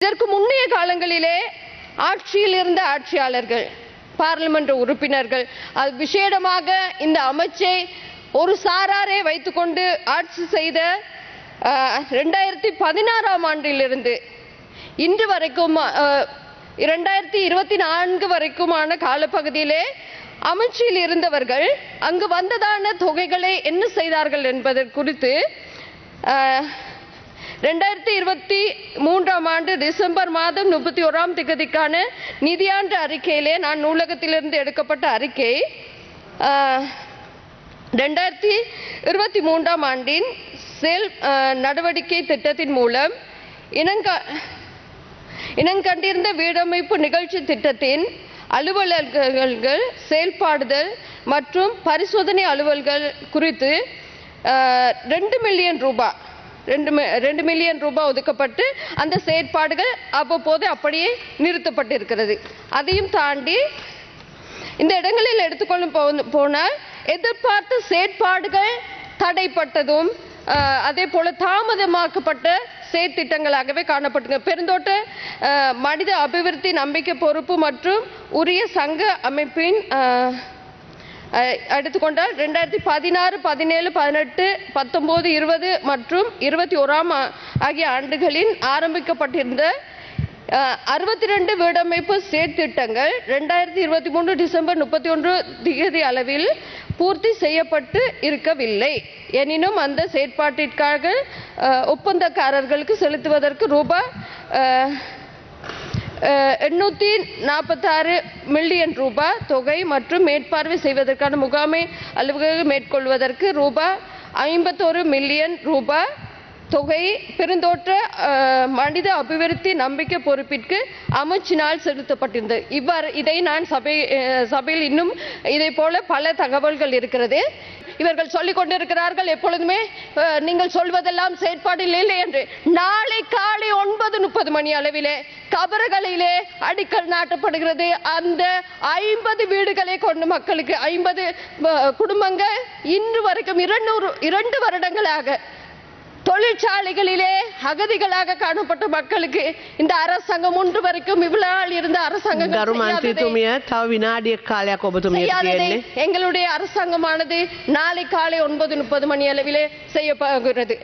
இதற்கு முன்னைய காலங்களிலே ஆட்சியில் இருந்த ஆட்சியாளர்கள் பார்லிமெண்ட் உறுப்பினர்கள் அது விசேடமாக இந்த அமைச்சை ஒரு சாராரே வைத்துக்கொண்டு ஆட்சி செய்த ரெண்டாயிரத்தி பதினாறாம் ஆண்டிலிருந்து இன்று வரைக்கும் இரண்டாயிரத்தி இருபத்தி நான்கு வரைக்குமான காலப்பகுதியிலே அமைச்சியில் இருந்தவர்கள் அங்கு வந்ததான தொகைகளை என்ன செய்தார்கள் என்பது குறித்து அஹ், ரெண்டாயிரத்தி இருபத்தி மூன்றாம் ஆண்டு டிசம்பர் மாதம் முப்பத்தி ஓராம் திகதிக்கான நிதியாண்டு அறிக்கையிலே நான் நூலகத்திலிருந்து எடுக்கப்பட்ட அறிக்கை. ரெண்டாயிரத்தி இருபத்தி மூன்றாம் ஆண்டின் செல் நடவடிக்கை திட்டத்தின் மூலம் இனங்க இனங்கண்டிருந்த வீடமைப்பு நிகழ்ச்சி திட்டத்தின் அலுவலர்கள் செயல்பாடுதல் மற்றும் பரிசோதனை அலுவல்கள் குறித்து ரெண்டு மில்லியன் ரூபாய் ரெண்டு மி- ரெண்டு மில்லியன் ரூபாய் ஒதுக்கப்பட்டு அந்த செயற்பாடுகள் அவ்வப்போது அப்படியே நிறுத்தப்பட்டிருக்கிறது. அதையும் தாண்டி இந்த இடங்களில் எடுத்துக்கொள்ளும் போனால் எதிர்பார்த்த செயற்பாடுகள் தடைப்பட்டதும் அதே போல தாமதமாக்கப்பட்ட செயற்திட்டங்களாகவே காணப்பட்டுங்க. பெருந்தோட்ட மனித அபிவிருத்தி நம்பிக்கை பொறுப்பு மற்றும் உரிய சங்க அமைப்பின் எடுத்துக்கொண்டால் ரெண்டாயிரத்தி பதினாறு பதினேழு பதினெட்டு பத்தொம்போது இருபது மற்றும் இருபத்தி ஓராம் ஆகிய ஆண்டுகளில் ஆரம்பிக்கப்பட்டிருந்த அறுபத்தி ரெண்டு வீடமைப்பு செயற்திட்டங்கள் ரெண்டாயிரத்தி இருபத்தி மூன்று டிசம்பர் முப்பத்தி ஒன்று திகதி அளவில் பூர்த்தி செய்யப்பட்டு இருக்கவில்லை. எனினும் அந்த செயற்பாட்டிற்காக ஒப்பந்தக்காரர்களுக்கு செலுத்துவதற்கு ரூபாய் எண்ணூற்றி நாற்பத்தாறு மில்லியன் ரூபாய் தொகை மற்றும் மேற்பார்வை செய்வதற்கான முகாமை அலுவலகம் மேற்கொள்வதற்கு ரூபாய் ஐம்பத்தோரு மில்லியன் ரூபாய் தொகை. பெருந்தோற்ற மனித அபிவிருத்தி நம்பிக்கை பொறுப்பிற்கு அமைச்சினால் செலுத்தப்பட்டிருந்தது. இவ்வாறு இதை நான் சபை சபையில் இன்னும் இதை போல பல தகவல்கள் இருக்கிறது. இவர்கள் சொல்லிக் கொண்டிருக்கிறார்கள் எப்பொழுதுமே நீங்கள் சொல்வதெல்லாம் செயற்பாடில் இல்லை என்று. நாளை காலை ஒன்பது முப்பது மணி அளவிலே கபறுகளிலே அடிக்கல் நாட்டப்படுகிறது. அந்த ஐம்பது வீடுகளை கொண்டு மக்களுக்கு ஐம்பது குடும்பங்கள் இன்று வரைக்கும் இரநூறு இரண்டு வருடங்களாக தொழிற்சாலைகளிலே அகதிகளாக காணப்பட்ட மக்களுக்கு இந்த அரசாங்கம் ஒன்று வரைக்கும் இவ்வளவு இருந்த அரசாங்கம் எங்களுடைய அரசாங்கமானது நாளை காலை ஒன்பது முப்பது மணி அளவிலே செய்யப்படுகிறது.